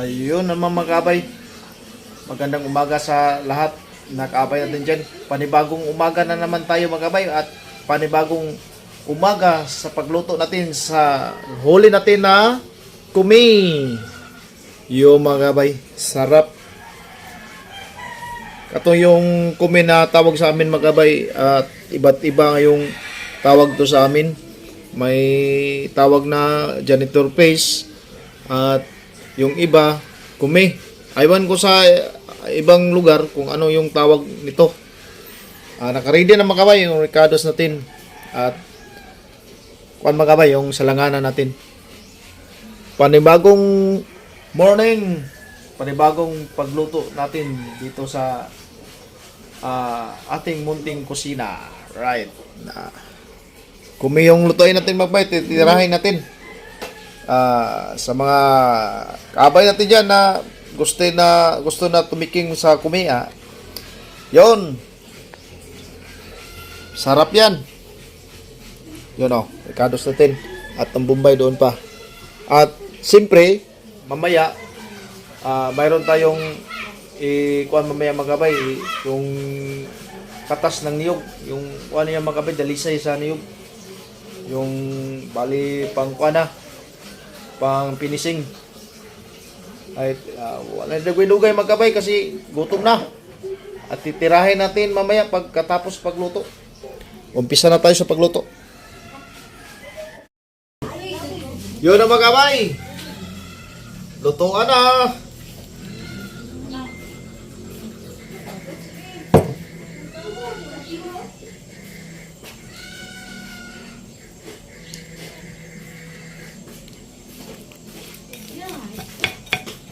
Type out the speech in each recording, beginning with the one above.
Ayun naman mga kabay. Magandang umaga sa lahat na kaabay natin dyan. Panibagong umaga na naman tayo mga kabay at panibagong umaga sa pagluto natin sa huli natin na kumi. Yo mga kabay, sarap. Ito yung kumi na tawag sa amin mga kabay at iba't iba yung tawag to sa amin. May tawag na janitor face at yung iba kumi. Aywan ko sa ibang lugar kung ano yung tawag nito. Ah, nakaready na mga kabay yung Ricardo's natin at kuan mga kabay yung salanganan natin. Panibagong morning, panibagong pagluto natin dito sa ah, ating munting kusina. Right. Na kumi yung lutuin natin magbay, titirahin natin. Ah, sa mga kabay natin diyan na gusto na gusto na tumiking sa kumia. Yon. Sarap 'yan. Yun oh, Ricardo's natin at ang Bombay doon pa. At siyempre, mamaya ah mayroon tayong eh kuan mamaya magabay yung katas ng niyog, yung kuan niya magabay dalisay sa niyog. Yung bali pang kuan na pang finishing. Ay ah, wala na dugay magkabay kasi gutom na. At titirahin natin mamaya pagkatapos pagluto. Umpisa na tayo sa pagluto. Yun na magkabay. Lutuan na.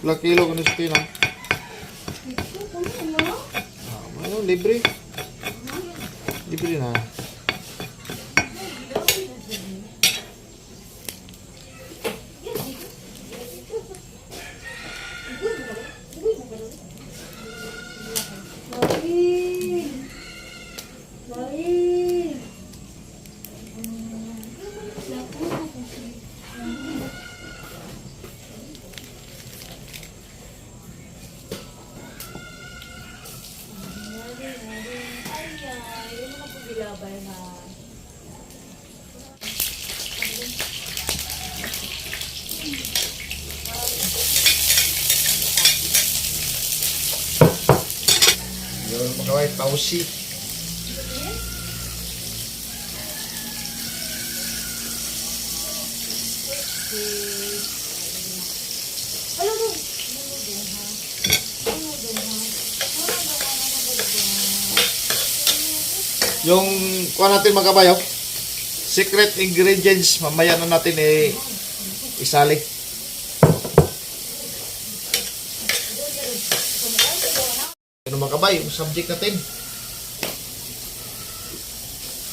Ilang kilo nito na? Ah, ano, libre. Libre na. Main. Main. Magkaway, pausi. Yung kuha natin mga kabayo, secret ingredients, mamaya na natin eh, isali. Ano mga kabay, subject natin.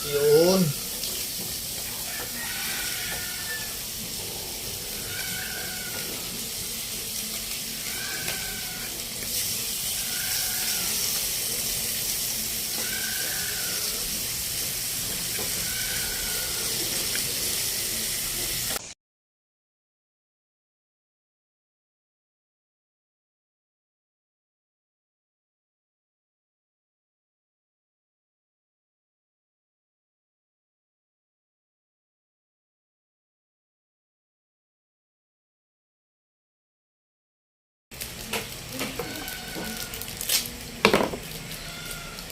Yun.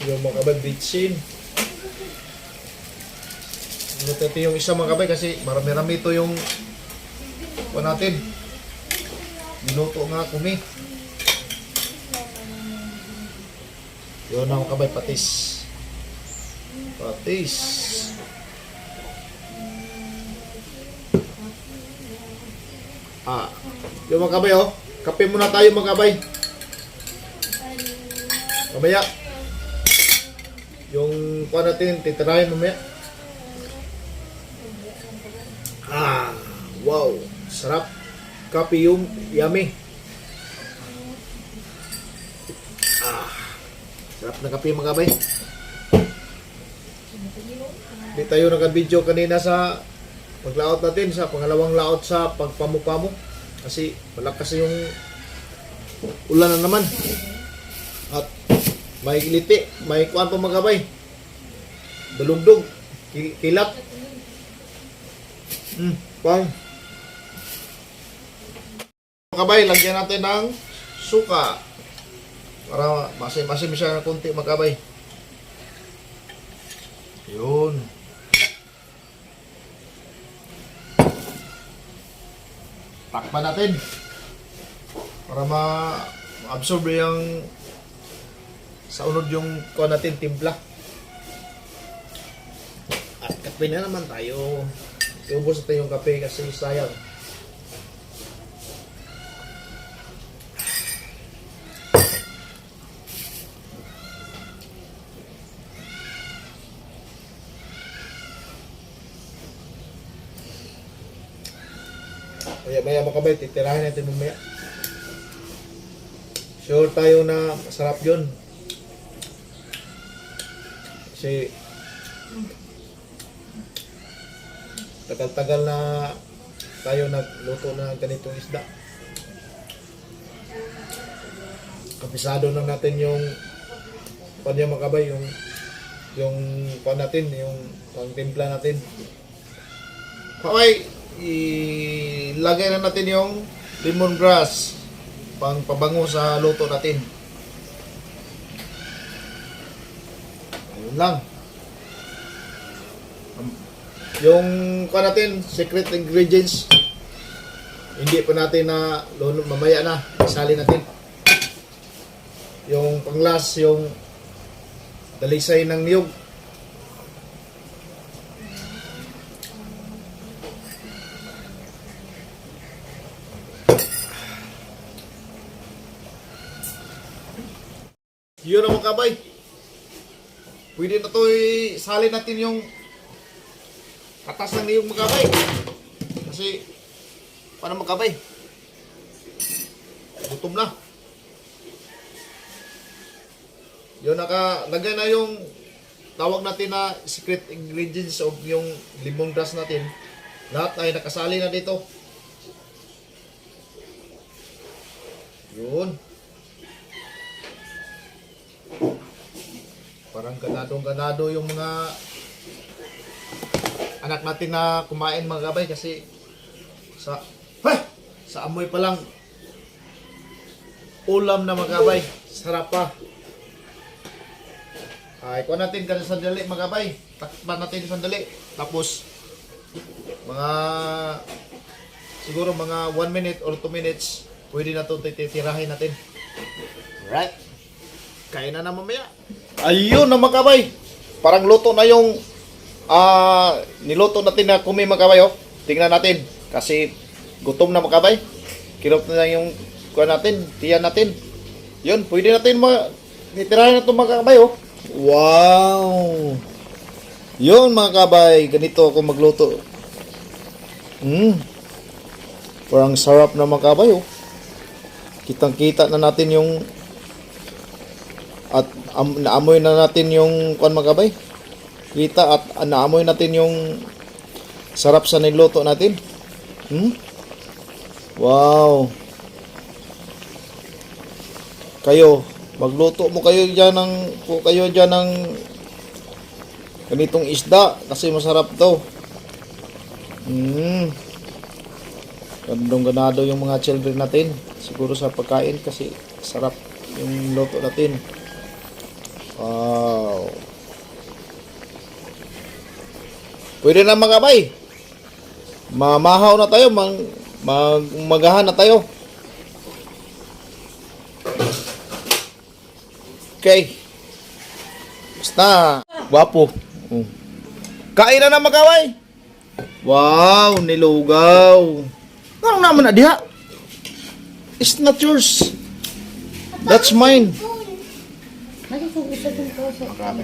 Yung mga kabay. Ano ito yung isa mga kabay kasi marami-rami ito yung kuha natin. Niluto nga kumi. Yun ang kabay, patis. Patis. Ah, yung mga kabay oh. Kape muna tayo mga kabay. Mamaya. Yung kuha natin, titirahin mamaya. Ah, wow. Sarap. Kape yung yummy. Ah, sarap na kape mga kabay. Di tayo nag-video kanina sa paglaot natin sa pangalawang laot sa pagpamupamu kasi malakas yung ulan na naman. May liti, may kuan pa magabay. Dalugdog, ki- kilat. Hmm, kuan. Magabay, lagyan natin ng suka. Para masim-masim siya ng konti magabay. Yun. Takpan natin. Para ma-absorb yung sa unod yung kuha natin timpla. At kape na naman tayo. Iubos natin yung kape kasi sayang. Maya maya mga kabay, titirahin natin mamaya. Sure tayo na masarap yun. Kasi tagal-tagal na tayo nagluto na ganitong isda. Kapisado na natin yung kanya mga kabay, yung yung pan natin, yung pang timpla natin. Okay, ilagay na natin yung lemongrass pang pabango sa luto natin. Ayun lang. Yung pa natin, secret ingredients, hindi pa natin na luno, mamaya na, isali natin. Yung panglas, yung dalisay ng niyog. Yun ang mga kabay. Pwede na to salin natin yung katas ng niyog mga kabay. Kasi, paano mga kabay? Gutom na. Yun, nakalagay na yung tawag natin na secret ingredients of yung lemongrass natin. Lahat ay nakasali na dito. Yun. Parang ganadong-ganado yung mga anak natin na kumain mga gabay kasi sa Hey! sa amoy pa lang ulam na mga gabay. Sarap pa. Ay, kuha natin kasi sandali mga gabay. Takpan natin sandali. Tapos mga siguro mga 1 minute or 2 minutes pwede na ito titirahin natin. Right? Kain na na mamaya. Ayun na mga. Parang luto na yung ah niluto natin na kumi mga. Oh. Tingnan natin. Kasi gutom na mga kabay. Kilop na yung kuha natin. Tiyan natin. Yun, pwede natin mga titirahin na ito mga. Oh. Wow! Yun mga kabay. Ganito ako magluto. Hmm. Parang sarap na mga kabay. Oh. Kitang-kita na natin yung at am, naamoy na natin yung kuan magabay. Kita at ah, naamoy natin yung sarap sa niluto natin. Hmm? Wow. Kayo, magluto mo kayo diyan ng po kayo diyan ng ganitong isda kasi masarap to. Hmm. Gandong ganado yung mga children natin. Siguro sa pagkain kasi sarap yung luto natin. Pwede na magabay. Mamahaw na tayo, mag, mag magahan na tayo. Okay. Basta. Gwapo. Oh. Kain na na magaway. Wow, nilugaw. Ano naman na diha? It's not yours. That's mine. Marami.